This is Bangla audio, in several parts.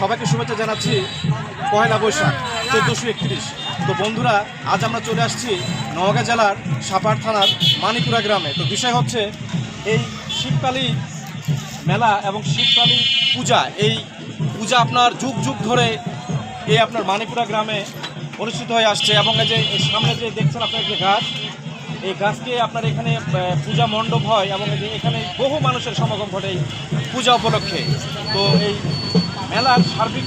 সবাইকে শুভেচ্ছা জানাচ্ছি পয়লা বৈশাখ, চোদ্দোশো একত্রিশ। তো বন্ধুরা, আজ আমরা চলে আসছি নওগাঁ জেলার সাপার থানার মানিকুড়া গ্রামে। তো বিষয় হচ্ছে এই শীতকালী মেলা এবং শীতকালী পূজা, এই পূজা আপনার যুগ যুগ ধরে এই আপনার মানিপুরা গ্রামে অনুষ্ঠিত হয়ে আসছে এবং এই যে সামনে যে দেখছেন আপনার যে গাছ, এই গাছকে আপনার এখানে পূজা মণ্ডপ হয় এবং এখানে বহু মানুষের সমাগম ঘটে পূজা উপলক্ষে। তো এই মেলার সার্বিক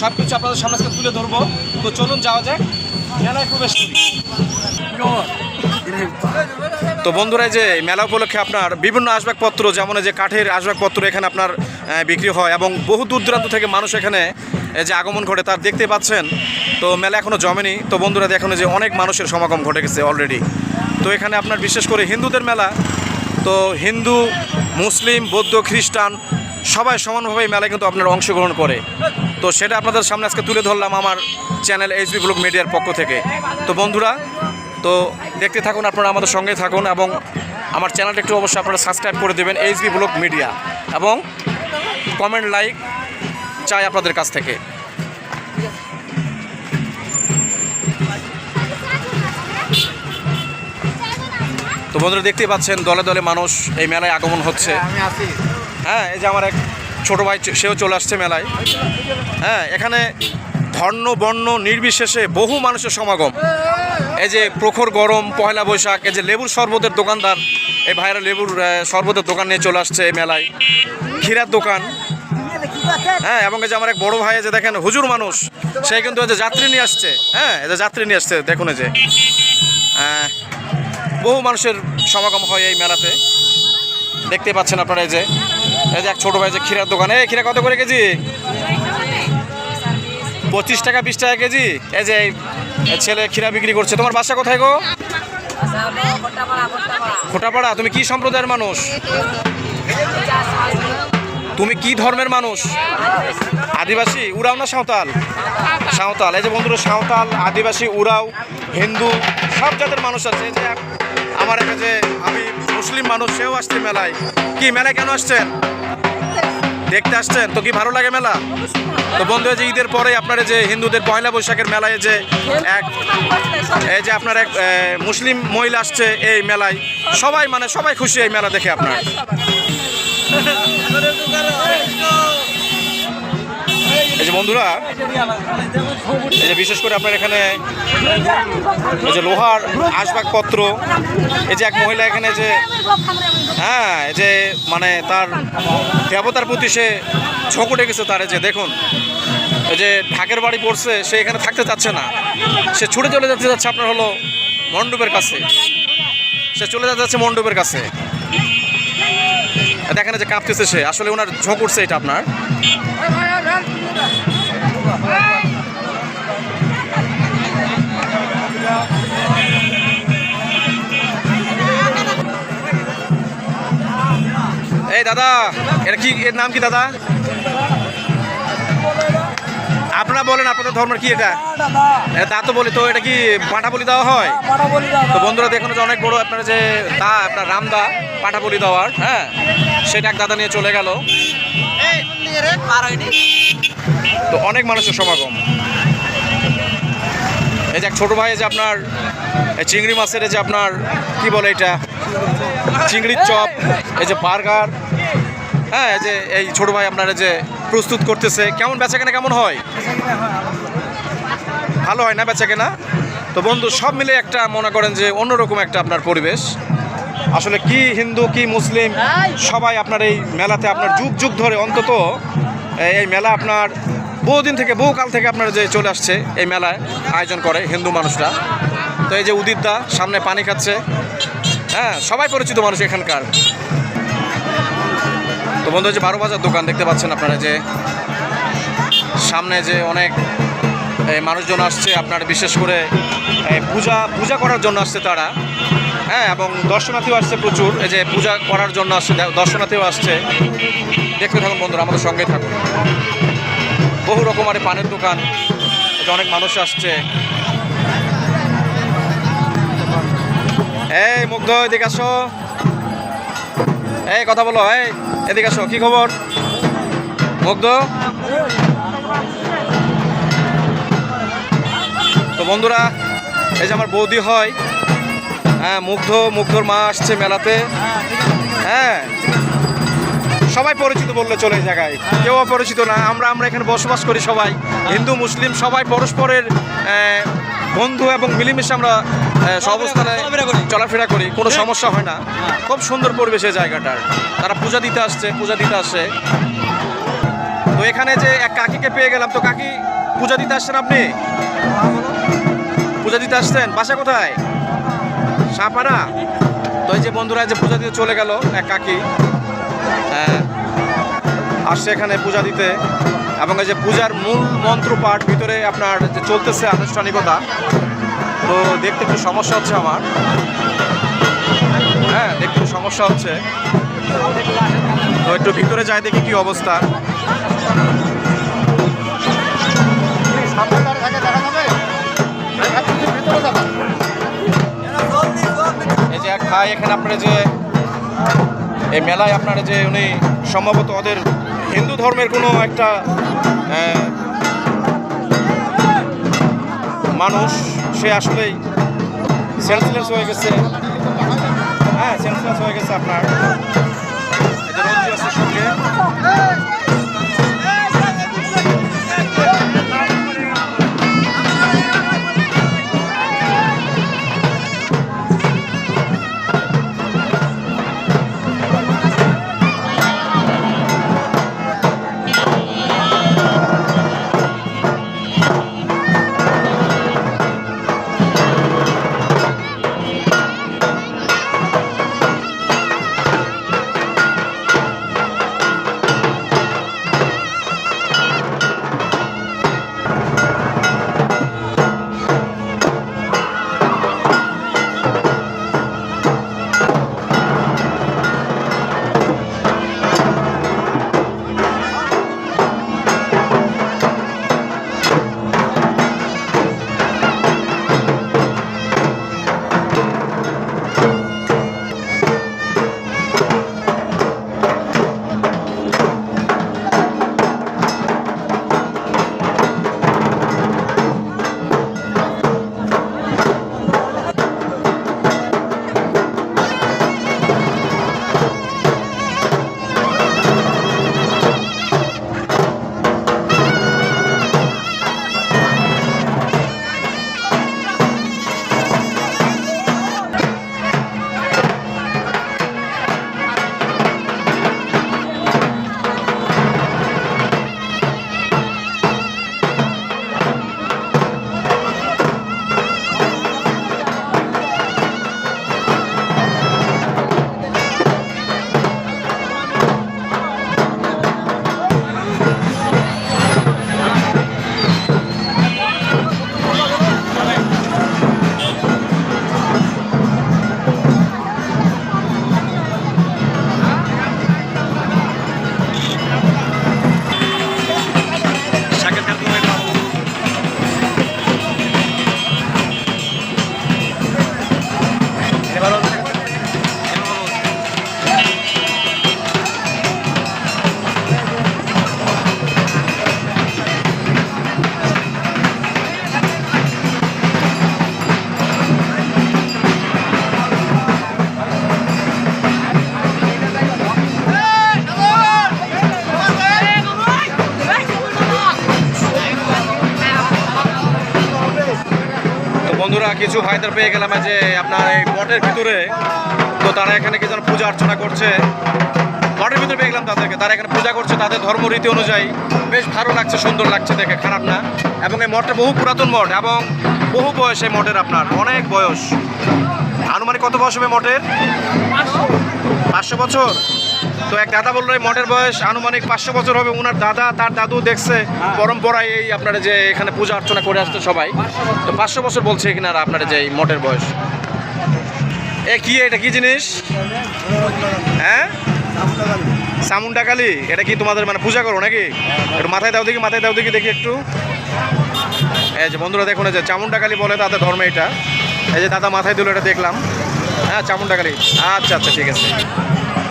সব কিছু আপনাদের সামনে তুলে ধরবো। তো চলুন যাওয়া যাক। মেলায় প্রবেশ করি। তো বন্ধুরা যে মেলা উপলক্ষে আপনার বিভিন্ন আসবাবপত্র, যেমন যে কাঠের আসবাবপত্র এখানে আপনার বিক্রি হয় এবং বহু দূর দূরান্ত থেকে মানুষ এখানে যে আগমন ঘটে, তার দেখতে পাচ্ছেন। তো মেলা এখনও জমেনি। তো বন্ধুরা, দেখুন যে অনেক মানুষের সমাগম ঘটে গেছে অলরেডি তো এখানে আপনার বিশেষ করে হিন্দুদের মেলা। তো হিন্দু, মুসলিম, বৌদ্ধ, খ্রিস্টান সবাই সমানভাবে এই মেলায় কিন্তু আপনারা অংশগ্রহণ করে। তো সেটা আপনাদের সামনে আজকে তুলে ধরলাম আমার চ্যানেল এইচবি ব্লগ মিডিয়ার পক্ষ থেকে। তো বন্ধুরা, তো দেখতে থাকুন, আপনারা আমাদের সঙ্গে থাকুন এবং আমার চ্যানেলটা একটু অবশ্যই আপনারা সাবস্ক্রাইব করে দেবেন, এইচবি ব্লগ মিডিয়া। এবং কমেন্ট লাইক চাই আপনাদের কাছ থেকে। তো বন্ধুরা, দেখতেই পাচ্ছেন, দলে দলে মানুষ এই মেলায় আগমন হচ্ছে। আছি। হ্যাঁ এই যে আমার এক ছোটো ভাই সেও চলে আসছে মেলায়। হ্যাঁ এখানে ধর্ণ, বর্ণ নির্বিশেষে বহু মানুষের সমাগম। এই যে প্রখর গরম, পয়লা বৈশাখ, এই যে লেবুর শরবতের দোকানদার, এই ভাইরা লেবুর শরবতের দোকান নিয়ে চলে আসছে এই মেলায়। ক্ষীরার দোকান। হ্যাঁ এবং এই যে আমার এক বড় ভাই যে দেখেন, হুজুর মানুষ, সে কিন্তু যে যাত্রী নিয়ে আসছে। হ্যাঁ এই যে যাত্রী নিয়ে আসছে, দেখুন এই যে। বহু মানুষের সমাগম হয় এই মেলাতে। দেখতে পাচ্ছেন আপনারা এই যে। এই যে এক ছোট ভাই যে ক্ষীরার দোকানে। এই ক্ষীরা কত করে কেজি? পঁচিশ টাকা, বিশ টাকা কেজি? এই যে এই ছেলে ক্ষীরা বিক্রি করছে। তোমার বাসা কোথায় গো? খোটাপাড়া। তুমি কি সম্প্রদায়ের মানুষ? তুমি কি ধর্মের মানুষ? আদিবাসী, উড়াও না সাঁওতাল? সাঁওতাল। এই যে বন্ধুরা, সাঁওতাল, আদিবাসী, উড়াও, হিন্দু, সব জাতের মানুষ আছে। যে আমার যে আমি মুসলিম মানুষ, সেও আসছে মেলায়। কি, মেলায় কেন আসছেন? দেখতে আসছেন? তো কি ভালো লাগে মেলা? তো বন্ধু যে ঈদের পরে আপনার যে হিন্দুদের পয়লা বৈশাখের মেলায় যে এক এই যে আপনার এক মুসলিম মহিলা আসছে এই মেলায়। সবাই মানে সবাই খুশি এই মেলা দেখে আপনার। এই যে বন্ধুরা, এই যে বিশেষ করে আপনার এখানে এই যে লোহার আসবাবপত্র, এই যে এক মহিলা এখানে যে হ্যাঁ যে মানে তার দেবতার প্রতি সে ঝোঁক উঠে গেছে তার যে দেখুন। যে ঢাকের বাড়ি পড়ছে, সে এখানে থাকতে চাচ্ছে না। সে ছুটে চলে যেতে যাচ্ছে আপনার হলো মণ্ডপের কাছে। সে চলে যেতে যাচ্ছে মণ্ডপের কাছে। দেখেন যে কাঁপতেছে সে, আসলে ওনার ঝোঁক উঠছে এটা আপনার। এই দাদা এটা কি, এর নাম কি দাদা? আপনারা বলেন, আপনাদের ধর্মের কি এটা? তা তো বলি, তো এটা কি পাঁঠা বলি দেওয়া হয়? তো বন্ধুরা, দেখুন যে অনেক বড় আপনার যে দা আপনার রামদা পাঁঠা বলি দেওয়ার হ্যাঁ? সেটা এক দাদা নিয়ে চলে গেল। তো অনেক মানুষের সমাগম। এই যে এক ছোটো ভাই যে আপনার চিংড়ি মাছের যে আপনার, কি বলে এটা? চিংড়ির চপ, এই যে বার্গার। হ্যাঁ যে এই ছোটো ভাই আপনার যে প্রস্তুত করতেছে, কেমন বেচাকেনা, কেমন হয়? ভালো হয় না বেচাকেনা? তো বন্ধু, সব মিলে একটা মনে করেন যে অন্যরকম একটা আপনার পরিবেশ। আসলে কি হিন্দু, কি মুসলিম, সবাই আপনার এই মেলাতে আপনার যুগ যুগ ধরে অন্তত এই- মেলা আপনার বহুদিন থেকে বহুকাল থেকে আপনার যে চলে আসছে, এই মেলায় আয়োজন করে হিন্দু মানুষরা। তো এই যে উদিত দা সামনে পানি খাচ্ছে। হ্যাঁ সবাই পরিচিত মানুষ এখানকার। তো বন্ধু যে বারো বাজার দোকান দেখতে পাচ্ছেন আপনারা যে সামনে যে অনেক মানুষজন আসছে, আপনার বিশেষ করে পূজা পূজা করার জন্য আসছে তারা। হ্যাঁ এবং দর্শনার্থীও আসছে প্রচুর। এই যে পূজা করার জন্য আসছে দর্শনার্থীও আসছে। দেখতে থাকুন বন্ধুরা, আমাদের সঙ্গে থাকুন। বহু রকমারি পানের দোকান যে অনেক মানুষ আসছে। এই মুগ্ধ, এদিকে আসো। এই, কথা বলো, এই, এদিকে আসো, কি খবর? মুগ্ধ? তো বন্ধুরা, এই যে আমার বৌদি হয় হ্যাঁ মুগ্ধ, মুগ্ধর মা আসছে মেলাতে। হ্যাঁ সবাই পরিচিত বললে চলে এই জায়গায়, কেউ অপরিচিত না, আমরা আমরা এখানে বসবাস করি সবাই, হিন্দু, মুসলিম, সবাই পরস্পরের বন্ধু এবং মিলেমিশে আমরা আহ, সব অবস্থানে চলাফেরা করি। কোনো সমস্যা হয় না। খুব সুন্দর পরিবেশ এই জায়গাটার তারা পূজা দিতে আসছে পূজা দিতে আসছে। তো এখানে যে এক কাকিকে পেয়ে গেলাম তো কাকি পূজা দিতে আসছেন আপনি? পূজা দিতে আসছেন? বাসা কোথায়? সাপাড়া? তো এই যে বন্ধুরা যে পূজা দিতে চলে গেল এক কাকি। হ্যাঁ, আসছে এখানে পূজা দিতে। এবং এই যে পূজার মূল মন্ত্র পাঠ ভিতরে আপনার যে চলতেছে আনুষ্ঠানিকতা, তো দেখতে একটু সমস্যা হচ্ছে আমার। হ্যাঁ দেখতে সমস্যা হচ্ছে। তো একটু ভিতরে যাই দেখি কি অবস্থা। এই যে এখানে আপনার যে, এই মেলায় আপনার যে উনি সম্ভবত ওদের হিন্দু ধর্মের কোনো একটা মানুষ সে আসলেই সেন্সলেস হয়ে গেছে। হ্যাঁ সেন্সলেস হয়ে গেছে আপনার। বন্ধুরা, কিছু ভাইদের পেয়ে গেলাম যে আপনার এই মঠের ভিতরে। তো তারা এখানে কি যেন পূজা অর্চনা করছে। মঠের ভিতরে পেয়ে গেলাম তাদেরকে। তারা এখানে পূজা করছে তাদের ধর্মরীতি অনুযায়ী। বেশ ভালো লাগছে, সুন্দর লাগছে দেখে, খারাপ না। এবং এই মঠটা বহু পুরাতন মঠ এবং বহু বয়স এই মঠের আপনার, অনেক বয়স। আনুমানিক কত বয়স হবে মঠের? পাঁচশো বছর? তো এক দাদা বলল এই মঠের বয়স আনুমানিক পাঁচশো বছর হবে। ওনার দাদা তার দাদু দেখছে পরম্পরায় এই আপনারা যে এখানে পূজা অর্চনা করে আসছে সবাই। তো পাঁচশো বছর বলছে এখানে আর আপনারা যে এই মঠের বয়স। এ কি এটা কি জিনিস? হ্যাঁ? সামুন্ডা কালী। এটা কি তোমাদের মানে পূজা করো নাকি? একটু মাথায় দাও দেখি মাথায় দাও দেখি দেখি একটু। এই যে বন্ধুরা দেখুন যে চামুন্ডা কালী বলে তাদের ধর্মে এটা। এই যে দাদা মাথায় দিল এটা দেখলাম। হ্যাঁ চামুন্ডা কালী। আচ্ছা আচ্ছা ঠিক আছে।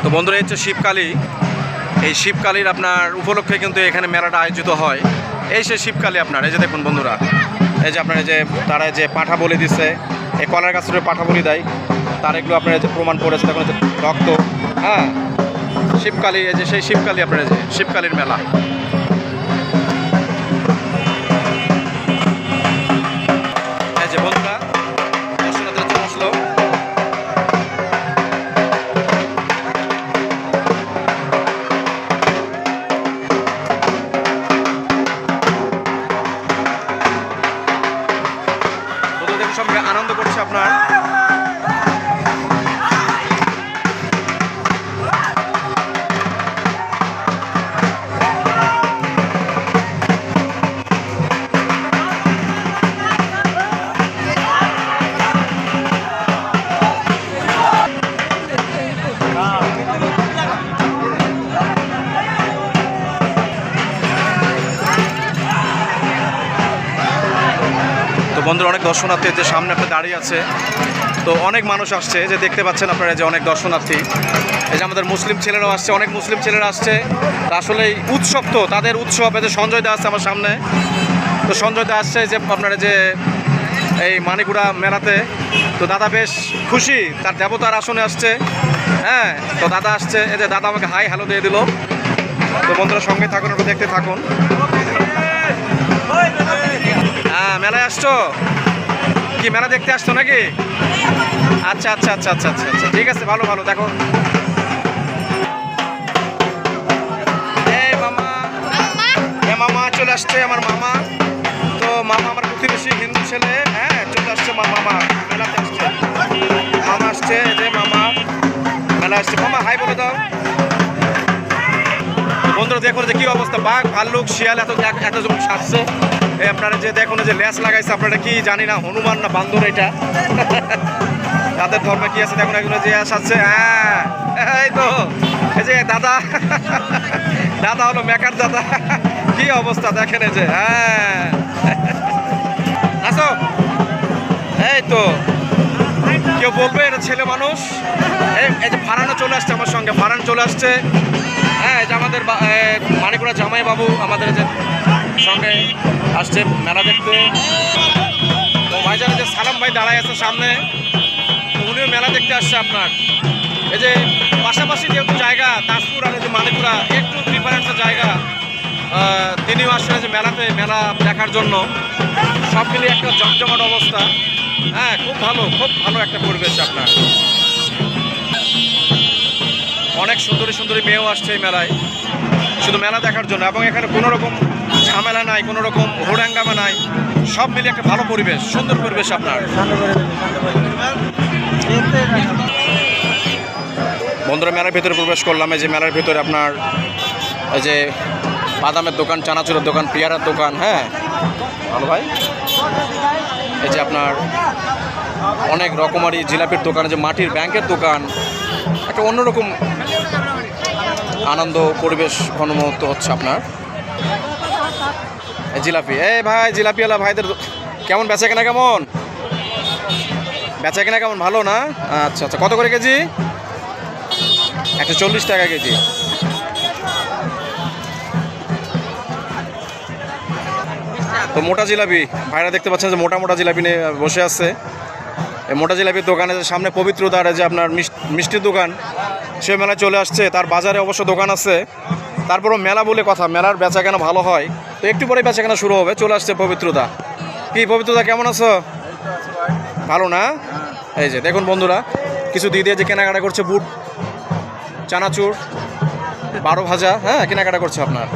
তো বন্ধুরা হচ্ছে শিবকালী। এই শিবকালীর আপনার উপলক্ষে কিন্তু এখানে মেলাটা আয়োজিত হয়। এই সে শিবকালী আপনার, এই যে দেখুন বন্ধুরা, এই যে আপনার যে তারা যে পাঠা বলি দিচ্ছে এই কলার গাছের পাঠা বলি দেয়, তার এগুলো আপনার যে প্রমাণ পড়েছে যে রক্ত। হ্যাঁ শিবকালী, এই যে সেই শিবকালী আপনার যে শিবকালীর মেলা। এই যে বন্ধুরা বন্ধুরা, অনেক দর্শনার্থী যে সামনে আপনার দাঁড়িয়ে আছে। তো অনেক মানুষ আসছে যে দেখতে পাচ্ছেন আপনারা যে অনেক দর্শনার্থী। এই যে আমাদের মুসলিম ছেলেরাও আসছে, অনেক মুসলিম ছেলেরা আসছে। আসলে এই উৎসব তো, তাদের উৎসব যে সঞ্জয় দা আমার সামনে। তো সঞ্জয় দা আসছে যে আপনারা যে এই মানিকুড়া মেলাতে। তো দাদা বেশ খুশি, তার দেবতার আসনে আসছে। হ্যাঁ তো দাদা আসছে, এই যে দাদা আমাকে হাই হ্যালো দিয়ে দিল। তো বন্ধুরা সঙ্গে থাকুন, একটু দেখতে থাকুন। হ্যাঁ মেলায় আসছো? কি, মেলা দেখতে আসছো নাকি? আচ্ছা আচ্ছা আচ্ছা আচ্ছা আচ্ছা আচ্ছা ঠিক আছে, ভালো ভালো, দেখো। মামা চলে আসছে আমার মামা। তো মামা আমার প্রতিবেশী, হিন্দু ছেলে হ্যাঁ চলে আসছে আমার মামা, মেলাতে আসছে। মামা আসছে যে মামা মেলা আসছে। মামা, হাই বলে দাও। বন্ধুরা দেখুন যে কি অবস্থা। বাঘ, ভাল্লুক, শিয়াল এত এত যখন সাজছে আপনারা যে দেখুন যে ল্যাস লাগাইছে, আপনারা কি জানি না, হনুমান না বান্দর এটা? তাদের ধর্মে কি আছে দেখুন, এগুলো যে সাজছে হ্যাঁ এই তো, এই যে দাদা। দাদা হলো মেকার দাদা। কি অবস্থা দেখেন এই যে হ্যাঁ। আসো। এই তো, কেউ বলবে এটা ছেলে মানুষ? এই যে ফারানো চলে আসছে আমার সঙ্গে, ফারান চলে আসছে। হ্যাঁ আমাদের মানিকুড়া জামাই বাবু আমাদের যে সঙ্গে আসছে মেলা দেখতে। তো ভাইজান যে সালাম ভাই দাঁড়ায় আছে সামনে। উনিও মেলা দেখতে আসছে আপনার। এই যে পাশাপাশি যেহেতু জায়গা তাজপুর আর যে মানিকুড়া একটু ডিফারেন্স জায়গা তিনিও আসছেন যে মেলাতে, মেলা দেখার জন্য। সব মিলিয়ে একটা জমজমাট অবস্থা। হ্যাঁ খুব ভালো খুব ভালো একটা পরিবেশ আপনার। অনেক সুন্দরী সুন্দরী মেয়েও আসছে এই মেলায়। শুধু মেলা দেখার জন্য, এবং এখানে কোনো রকম ঝামেলা নাই, কোনো রকম হোড়াঙ্গামা নাই। সব মিলিয়ে একটা ভালো পরিবেশ, সুন্দর পরিবেশ আপনার। বন্ধুরা, মেলার ভেতরে প্রবেশ করলাম। এই যে মেলার ভেতরে আপনার, এই যে বাদামের দোকান, চানাচুরের দোকান, পেয়ারার দোকান হ্যাঁ? ভালো ভাই? এই যে আপনার অনেক রকমারি জিলাপির দোকান যে মাটির ব্যাংকের দোকান। একটা অন্যরকম আনন্দ, পরিবেশ ঘনমুহূর্ত হচ্ছে আপনার। জিলাপি। এ ভাই, জিলাপিওয়ালা ভাইদের কেমন বেচা কেনা কেমন? বেচা কেনা কেমন, ভালো না? আচ্ছা আচ্ছা কত করে কেজি? একশো চল্লিশ টাকা কেজি। তো মোটা জিলাপি, ভাইরা দেখতে পাচ্ছেন যে মোটা মোটা জিলাপি নিয়ে বসে আছে। মোটা জিলাপির দোকানে সামনে পবিত্রতার যে আপনার মিষ্টির দোকান, সে মেলায় চলে আসছে। তার বাজারে অবশ্য দোকান আছে। তারপরও মেলা বলে কথা, মেলার বেচা কেনা ভালো হয়। তো একটু পরে বেচা কেনা শুরু হবে। চলে আসছে পবিত্রতা। কি পবিত্রতা, কেমন আছো? ভালো না? এই যে, দেখুন বন্ধুরা, কিছু দিদি যে কেনাকাটা করছে বুট, চানাচুর, বারো ভাজা হ্যাঁ কেনাকাটা করছে আপনার।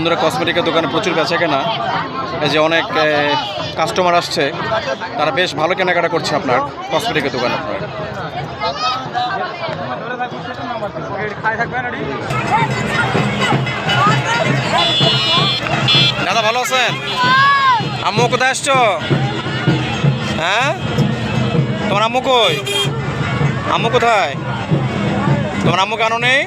বন্ধুরা কসমেটিকের দোকানে প্রচুর বেচা কেনা এই যে অনেক কাস্টমার আসছে, তারা বেশ ভালো কেনাকাটা করছে আপনার কসমেটিকের দোকানে আপনার। দাদা, ভালো আছেন? আম্মু কোথায় আসছো? হ্যাঁ? তোমার আম্মু কই? আম্মু কোথায়? তোমার আম্মু কেন নেই?